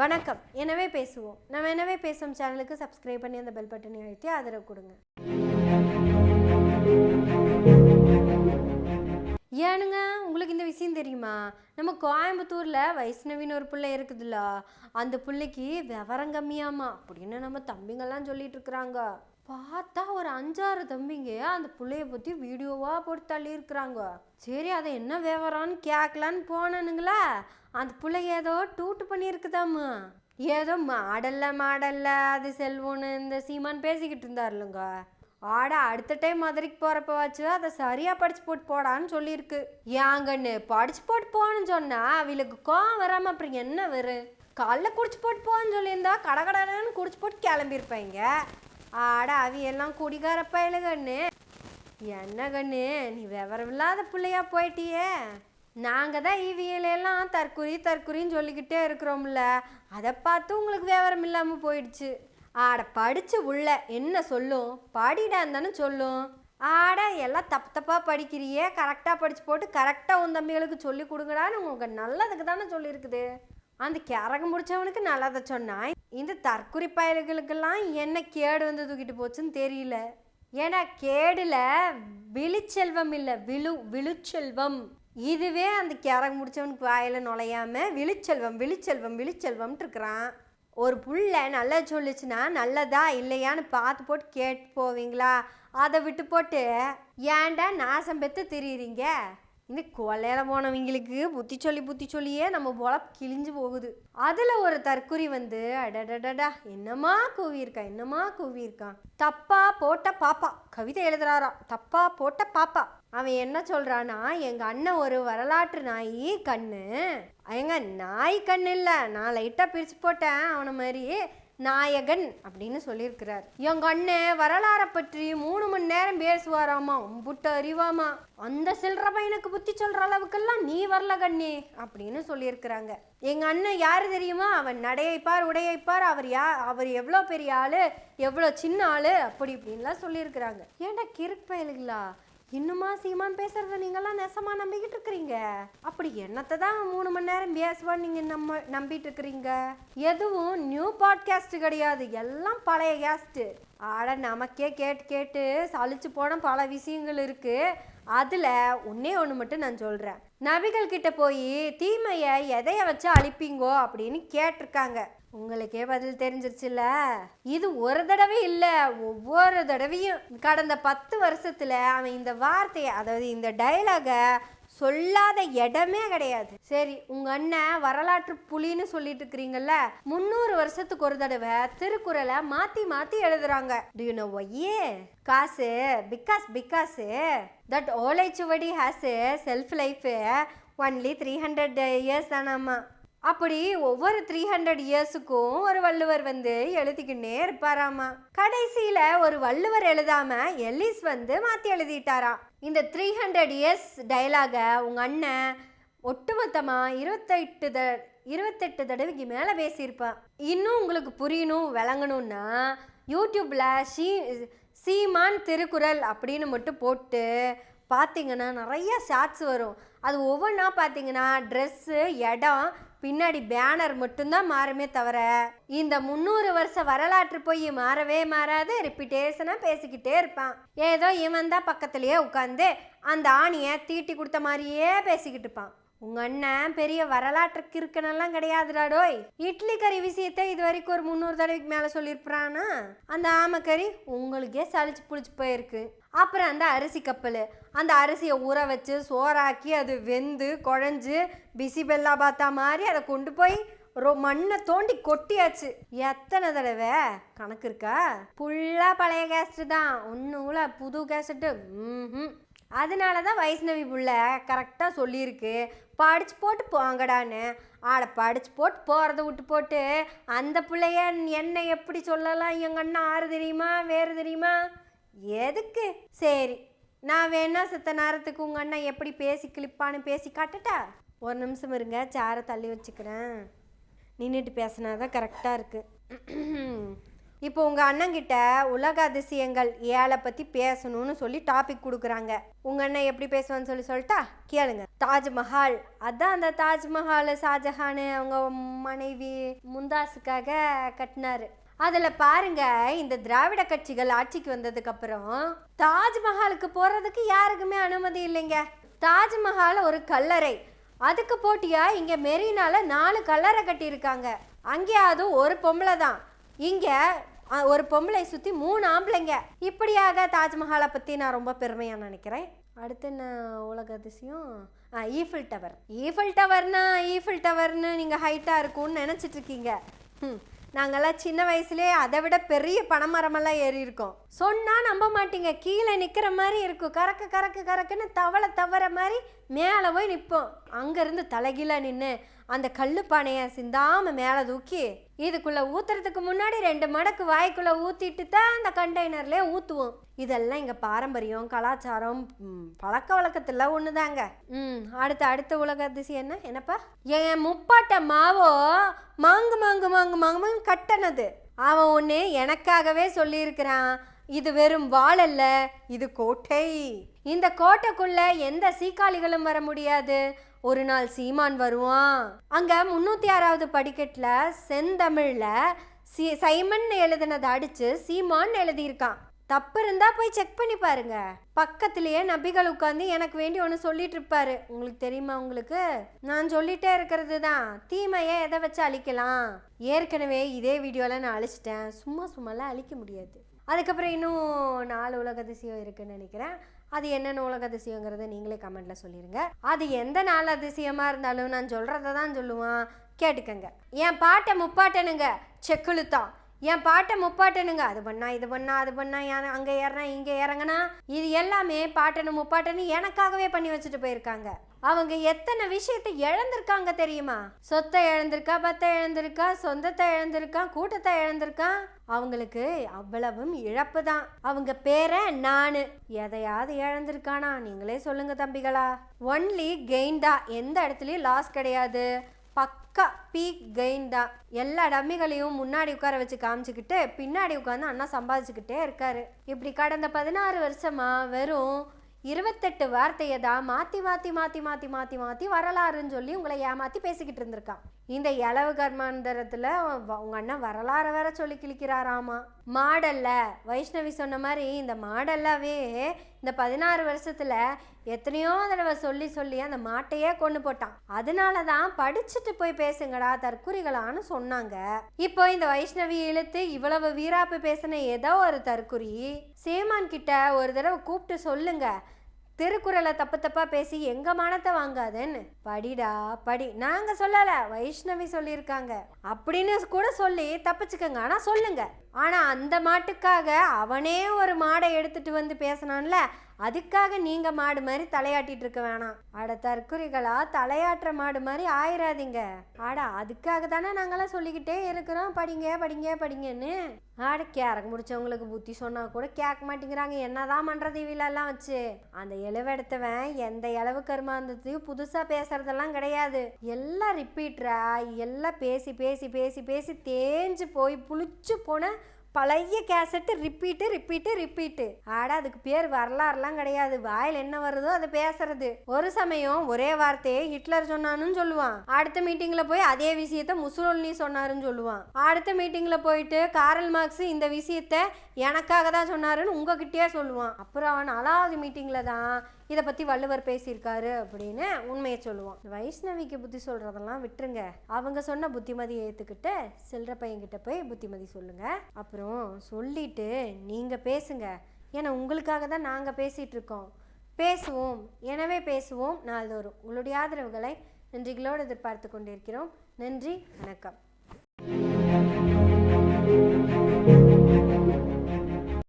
வணக்கம். எனவே பேசுவோம். நம்ம எனவே பேசும் சேனலுக்கு சப்ஸ்கிரைப் பண்ணி அந்த பெல் பட்டனை அழுத்தி ஆதரவு கொடுங்க. ஏனுங்க உங்களுக்கு இந்த விஷயம் தெரியுமா? நம்ம கோயம்புத்தூரில் வைஷ்ணவின்னு ஒரு பிள்ளை இருக்குதுல்ல அந்த பிள்ளைக்கு விவரம் கம்மியாமா அப்படின்னு நம்ம தம்பிங்கெல்லாம் சொல்லிட்டு இருக்கிறாங்க. பார்த்தா ஒரு அஞ்சாறு தம்பிங்க அந்த பிள்ளைய பற்றி வீடியோவாக போட்டு தள்ளியிருக்கிறாங்க. சரி அதை என்ன விவரம்னு கேட்கலான்னு போனனுங்களா. அந்த பிள்ளை ஏதோ டூட்டு பண்ணியிருக்குதாம்மா. ஏதோ மாடல்ல மாடல்ல அது செல்வோன்னு இந்த சீமான் பேசிக்கிட்டு இருந்தாருலங்க. ஆட அடுத்த டைம் மதுரைக்கு போகிறப்ப வச்சு அதை சரியாக படிச்சு போட்டு போடான்னு சொல்லியிருக்கு. ஏங்கன்னு படிச்சு போட்டு போகணும்னு சொன்னால் அவளுக்கு கோவம் வராமல் அப்புறம் என்ன வரும் காலைல குடிச்சு போட்டு போன்னு சொல்லியிருந்தா கடகடன்னு குடிச்சு போட்டு கிளம்பியிருப்பாங்க. ஆட அவியெல்லாம் குடிகார பயலுகண்ணு என்ன கண்ணு நீ விவரம் இல்லாத பிள்ளையா போயிட்டியே. நாங்கள் தான் இவியலெல்லாம் தற்குறி தற்குறின்னு சொல்லிக்கிட்டே இருக்கிறோம்ல. அதை பார்த்து உங்களுக்கு விவரம் இல்லாமல் போயிடுச்சு. ஆட படிச்சு உள்ள என்ன சொல்லும்? படிடான்னு சொல்லும். ஆட எல்லாம் தப்பு தப்பாக படிக்கிறியே. கரெக்டாக படித்து போட்டு கரெக்டாக உன் தம்பிகளுக்கு சொல்லி கொடுங்கடான்னு உங்களுக்கு நல்லதுக்கு தானே சொல்லியிருக்குது. அந்த கிறகம் முடிச்சவனுக்கு நல்லதை சொன்னான் இந்த தற்குறி பயல்களுக்கெல்லாம் என்ன கேடு வந்து தூக்கிட்டு போச்சுன்னு தெரியல. ஏன்னா கேடுல விழிச்செல்வம் இல்லை விழு விழுச்செல்வம். இதுவே அந்த கரகம் முடிச்சவனுக்கு வாயில நுழையாம விழிச்செல்வம் விழிச்செல்வம் விழிச்செல்வம்னு இருக்கிறான். ஒரு புள்ள நல்லா சொல்லுச்சுன்னா நல்லதா இல்லையான்னு பார்த்து போட்டு கேட்டு போவீங்களா? அதை விட்டு போட்டு ஏன்டா நாசம் பெற்று திரியுறீங்க? இந்த கொள்ளையில போனவங்களுக்கு புத்தி சொல்லி புத்தி சொல்லியே நம்ம போல கிழிஞ்சு போகுது. அதில் ஒரு தற்குறி வந்து அடடடடா என்னமா கூவியிருக்கான் என்னமா கூவியிருக்கான்? தப்பா போட்ட பாப்பா கவிதை எழுதுறாராம். தப்பா போட்ட பாப்பா. அவன் என்ன சொல்றானா எங்க அண்ணன் ஒரு வரலாற்று நாய் கண்ணு. எங்க நாய் கண்ணு இல்லை நான் லைட்டாக பிரித்து போட்டேன் அவனை மாதிரி நாயகன் அப்படின்னு சொல்லியிருக்கிறார். எங்க அண்ணன் வரலாறை பற்றி மூணு மணி நேரம் பேசுவாராமா? அம்புட்டு அறிவாமா? அந்த சில்லற பையனுக்கு புத்தி சொல்ற அளவுக்கெல்லாம் நீ வரல கண்ணே அப்படின்னு சொல்லியிருக்கிறாங்க. எங்க அண்ணன் யாரு தெரியுமா? அவன் நடையைப்பார் உடையைப்பார் அவர் யா அவர் எவ்வளோ பெரிய ஆளு எவ்வளோ சின்ன ஆளு அப்படி இப்படின்லாம் சொல்லியிருக்கிறாங்க. ஏன்டா கிறுக்கு பயலுங்களா இன்னுமா சீமான் பேசுறத நீங்கெல்லாம் நெசமா நம்பிக்கிட்டு இருக்கிறீங்க? அப்படி என்னத்தை தான் மூணு மணி நேரம் பேசுவான்னு நீங்க நம்ம நம்பிட்டு இருக்கிறீங்க? எதுவும் நியூ பாட்காஸ்ட் கிடையாது. எல்லாம் பழைய கேஸ்ட் ஆட நமக்கே கேட்டு கேட்டு சளிச்சு போன பல விஷயங்கள் இருக்கு. அதில் ஒன்றே ஒன்று மட்டும் நான் சொல்கிறேன் நபிகள் கிட்ட போய் தீமையை எதைய வச்சு அழிப்பீங்கோ? அப்படின்னு கேட்டிருக்காங்க. உங்களுக்கே பதில் தெரிஞ்சிருச்சுல்ல? இது ஒரு தடவை இல்லை ஒவ்வொரு தடவையும். கடந்த பத்து வருஷத்தில் அவன் இந்த வார்த்தையை அதாவது இந்த டைலாகை சொல்லாத இடமே கிடையாது. சரி உங்க அண்ணன் வரலாற்று புலின்னு சொல்லிட்டு இருக்கிறீங்கல்ல முந்நூறு வருஷத்துக்கு ஒரு தடவை திருக்குறளை மாத்தி மாத்தி எழுதுறாங்க. To you know why cause because because that ஓலைச்சுவடி has shelf life only three hundred years தானாமா. அப்படி ஒவ்வொரு த்ரீ ஹண்ட்ரட் இயர்ஸுக்கும் ஒரு வள்ளுவர் வந்து எழுதிக்கிட்டே இருப்பாராமா. கடைசியில ஒரு வள்ளுவர் எழுதாம எல்லிஸ் வந்து மாத்தி எழுதிட்டாராம் இந்த த்ரீ ஹண்ட்ரட் இயர்ஸ் டைலாக உங்க அண்ணன் ஒட்டுமொத்தமா இருபத்தெட்டு த இருபத்தெட்டு தடவைக்கு மேலே பேசியிருப்பான் இன்னும் உங்களுக்கு புரியணும் விளங்கணும்னா யூடியூப்ல ஷீ சீமான் திருக்குறள் அப்படின்னு மட்டும் போட்டு பார்த்தீங்கன்னா நிறைய ஷார்ட்ஸ் வரும். அது ஒவ்வொன்றா பார்த்தீங்கன்னா ட்ரெஸ்ஸு இடம் பின்னாடி பேனர் மட்டும்தான் மாறுமே தவிர இந்த முந்நூறு வருஷ வரலாற்று போய் மாறவே மாறாது. ரிப்பீட்டேஷனாக பேசிக்கிட்டே இருப்பான். ஏதோ இவன் தான் பக்கத்துலேயே உட்காந்து அந்த ஆணியை தீட்டி கொடுத்த மாதிரியே பேசிக்கிட்டு இருப்பான். உங்க அண்ணன் பெரிய வரலாற்று கிறுக்கனெல்லாம் கிடையாதுடாடோய் இட்லி கறி விஷயத்த இது வரைக்கும் ஒரு முந்நூறு தடவைக்கு மேலே சொல்லியிருப்பானா அந்த ஆமக்கறி உங்களுக்கே சளிச்சு புளிச்சு போயிருக்கு. அப்புறம் அந்த அரிசி கப்பல். அந்த அரிசியை ஊற வச்சு சோறாக்கி அது வெந்து குழஞ்சு பிசி பெல்லா பார்த்தா மாதிரி அதை கொண்டு போய் ரொ மண்ணை தோண்டி கொட்டியாச்சு. எத்தனை தடவை? கணக்கு இருக்கா? ஃபுல்லாக பழைய கேஸ்ட்டு தான். ஒன்றும் புது கேஸ்ட்டு ம் அதனால தான் வைஷ்ணவி புள்ள கரெக்டாக சொல்லியிருக்கு. படிச்சு போட்டு போங்கடான்னு. ஆட படிச்சு போட்டு போகிறத விட்டு போட்டு அந்த பிள்ளைய என்ன எப்படி சொல்லலாம்? எங்கள் அண்ணன் ஆறு தெரியுமா? வேறு தெரியுமா? எதுக்கு? சரி நான் வேணா சித்த நேரத்துக்கு உங்கள் அண்ணன் எப்படி பேசி கிளிப்பான்னு பேசி காட்டட்டா? ஒரு நிமிஷம் இருங்க சேரை தள்ளி வச்சுக்கிறேன். நின்றுட்டு பேசினா தான் கரெக்டாக இருக்குது இப்போ உங்கள் அண்ணங்கிட்ட உலக அதிசயங்கள் ஏழை பற்றி பேசணும்னு சொல்லி டாபிக் கொடுக்குறாங்க. உங்கள் அண்ணன் எப்படி பேசுவான்னு சொல்லி சொல்லிட்டா? கேளுங்க. தாஜ்மஹால். அதான் அந்த தாஜ்மஹால் ஷாஜஹான் அவங்க மனைவி முந்தாஸுக்காக கட்டினாரு. அதில் பாருங்க இந்த திராவிட கட்சிகள் ஆட்சிக்கு வந்ததுக்கப்புறம் தாஜ்மஹாலுக்கு போகிறதுக்கு யாருக்குமே அனுமதி இல்லைங்க. தாஜ்மஹால் ஒரு கல்லறை. அதுக்கு போட்டியா? இங்கே மெரினால நாலு கல்லறை கட்டியிருக்காங்க. அங்கேயாவது அதுவும் ஒரு பொம்பளை தான். இங்கே ஒரு பொம்பளை சுற்றி மூணு ஆம்பளைங்க. இப்படியாக தாஜ்மஹாலை பற்றி நான் ரொம்ப பெருமையாக நினைக்கிறேன். அடுத்து என்ன உலக அதிசயம்? ஆ ஈஃபில் டவர் ஈஃபில் டவர்னா ஈஃபில் டவர்னு நீங்கள் ஹைட்டாக இருக்கும்னு நினச்சிட்டு இருக்கீங்க ம் நாங்கெல்லாம் சின்ன வயசுலேயே அதை விட பெரிய பனைமரமெல்லாம் ஏறி இருக்கோம். சொன்னால் நம்ப மாட்டீங்க. கீழே நிற்கிற மாதிரி இருக்கும். கறக்கு கறக்கு கறக்குன்னு தவளை தவற மாதிரி மேலே போய் நிற்போம் அங்கேருந்து தலைகீழாக நின்று அந்த கல்லுப்பானையை சிந்தாமல் மேலே தூக்கி இதுக்குள்ளே ஊற்றுறதுக்கு முன்னாடி ரெண்டு மடக்கு வாய்க்குள்ளே ஊற்றிட்டு தான் அந்த கண்டெய்னர்லேயே ஊற்றுவோம் இதெல்லாம் இங்கே பாரம்பரியம் கலாச்சாரம் பழக்க வழக்கத்தில் ஒன்று தாங்க ம் அடுத்த அடுத்த உலக அதிசயம் என்ன? என்னப்பா? என் முப்பாட்ட மாவோ மாங்கு மாங்கு மாங்கு மாங்கு கட்டனது. அவன் ஒன்று எனக்காகவே சொல்லியிருக்கிறான். இது வெறும் வாள் அல்ல இது கோட்டை. இந்த கோட்டைக்குள்ள எந்த சீக்காளிகளும் வர முடியாது. ஒரு நாள் சீமான் வருவான். அங்கே முந்நூற்றி ஆறாவது படிக்கட்டில் செந்தமிழில் சி சைமன் எழுதுனதை அடித்து சீமான் எழுதியிருக்கான். தப்பு இருந்தால் போய் செக் பண்ணி பாருங்க. பக்கத்துலேயே நபிகள் உட்காந்து எனக்கு வேண்டி ஒன்று சொல்லிட்டு இருப்பாரு. உங்களுக்கு தெரியுமா உங்களுக்கு? நான் சொல்லிட்டே இருக்கிறது தான் தீமையை எதை வச்சு அழிக்கலாம்? ஏற்கனவே இதே வீடியோவில் நான் அழிச்சிட்டேன். சும்மா சும்மாலாம் அழிக்க முடியாது. அதுக்கப்புறம் இன்னும் நாலு உலக அதிசயம் இருக்குன்னு நினைக்கிறேன். அது என்னென்ன உலக அதிசயங்கிறத நீங்களே கமெண்ட்டில் சொல்லிடுங்க அது எந்த நாள் அதிசயமாக இருந்தாலும் நான் சொல்கிறத தான் சொல்லுவான். கேட்டுக்கங்க. என் பாட்டை முப்பாட்டனுங்க. செக்குழுத்தான் என் பாட்டை முப்பாட்டனுங்க. அது பண்ணா இது பண்ணா அது பண்ணா ஏன் அங்கே ஏறனா இங்கே இறங்கினா இது எல்லாமே பாட்டனு முப்பாட்டனு எனக்காகவே பண்ணி வச்சுட்டு போயிருக்காங்க. அவங்க எத்தனை விஷயத்தை இழந்திருக்காங்க தெரியுமா? சொத்தை இழந்திருக்கா பத்தை இழந்திருக்கா சொந்தத்தை இழந்திருக்கா கூட்டத்தை இழந்திருக்கான் அவங்களுக்கு அவ்வளவும் இழப்பு தான். அவங்க பேரை நானு. எதையாவது இழந்திருக்கானா? நீங்களே சொல்லுங்க தம்பிகளா. ஒன்லி கெயின் தான். எந்த இடத்துலயும் லாஸ் கிடையாது. பக்கா பீக் கெயின் தான் எல்லா டம்மிகளையும் முன்னாடி உட்கார வச்சு காமிச்சுக்கிட்டு பின்னாடி உட்காந்து அண்ணா சம்பாதிச்சுக்கிட்டே இருக்காரு. இப்படி கடந்த பதினாறு வருஷமா வெறும் இருபத்தெட்டு வார்த்தையை தான் மாற்றி மாற்றி மாற்றி மாற்றி மாற்றி மாற்றி வரலாறுன்னு சொல்லி உங்களை ஏமாற்றி பேசிக்கிட்டு இருந்திருக்கான். இந்த இளவு கர்மாந்தரத்தில் உங்கள் அண்ணன் வரலாறை வேற சொல்லி கிழிக்கிறாராமா? மாடல்ல. வைஷ்ணவி சொன்ன மாதிரி இந்த மாடல்லாவே இந்த பதினாறு வருஷத்தில் எத்தனையோ தடவை சொல்லி சொல்லி அந்த மாட்டையே கொண்டு போட்டான். அதனால தான் படிச்சுட்டு போய் பேசுங்கடா தற்குறிகளான்னு சொன்னாங்க. இப்போ இந்த வைஷ்ணவி இழுத்து இவ்வளவு வீராப்பு பேசின ஏதோ ஒரு தற்குறி சேமான் கிட்ட ஒரு தடவை கூப்பிட்டு சொல்லுங்க. திருக்குறளை தப்பு தப்பா பேசி எங்க மனத்தை வாங்காதேன்னு. படிடா படி. நாங்க சொல்லல வைஷ்ணவி சொல்லியிருக்காங்க. அப்படின்னு கூட சொல்லி தப்பிச்சுக்கங்க. ஆனா சொல்லுங்க. ஆனால் அந்த மாட்டுக்காக அவனே ஒரு மாடை எடுத்துட்டு வந்து பேசினான்ல அதுக்காக நீங்க மாடு மாதிரி தலையாட்டிட்டு இருக்க வேணாம். அட தற்குறிகளா தலையாட்டுற மாடு மாதிரி ஆயிராதீங்க. ஆட அதுக்காக தானே நாங்களாம் சொல்லிக்கிட்டே இருக்கிறோம். படிங்க படிங்க படிங்கன்னு. ஆட கேரக்கு முடிச்சவங்களுக்கு புத்தி சொன்னா கூட கேட்க மாட்டேங்கிறாங்க. என்னதான் பண்றது இவிலெல்லாம் வச்சு? அந்த எழுவெடுத்தவன் எந்த இளவு கருமாந்தத்தையும் புதுசா பேசுறதெல்லாம் கிடையாது. எல்லாம் ரிப்பீட்ரா எல்லாம் பேசி பேசி பேசி பேசி தேஞ்சு போய் புளிச்சு போன பழைய கேசட்டு ரிப்பீட்டு ரிப்பீட்டு ரிப்பீட்டு ஆட அதுக்கு பேர் வரலாறுலாம் கிடையாது. வாயில் என்ன வருதோ அதை பேசுறது. ஒரு சமயம் ஒரே வார்த்தையை ஹிட்லர் சொன்னான்னு சொல்லுவான். அடுத்த மீட்டிங்ல போய் அதே விஷயத்த முசோலினி சொன்னாருன்னு சொல்லுவான். அடுத்த மீட்டிங்ல போயிட்டு காரல் மார்க்ஸ் இந்த விஷயத்த எனக்காக தான் சொன்னாருன்னு உங்ககிட்டயே சொல்லுவான். அப்புறம் அவன் நாலாவது மீட்டிங்ல தான் இதை பற்றி வள்ளுவர் பேசியிருக்காரு அப்படின்னு உண்மையை சொல்லுவோம். வைஷ்ணவிக்கு புத்தி சொல்றதெல்லாம் விட்டுருங்க. அவங்க சொன்ன புத்திமதியை ஏற்றுக்கிட்டு சில்லற பையன்கிட்ட போய் புத்திமதி சொல்லுங்க. அப்புறம் சொல்லிட்டு நீங்கள் பேசுங்க. ஏன்னா உங்களுக்காக தான் நாங்கள் பேசிகிட்ருக்கோம் பேசுவோம். எனவே பேசுவோம் நாள்தோறும். உங்களுடைய ஆதரவுகளை நன்றிகளோடு எதிர்பார்த்து கொண்டிருக்கிறோம். நன்றி வணக்கம்.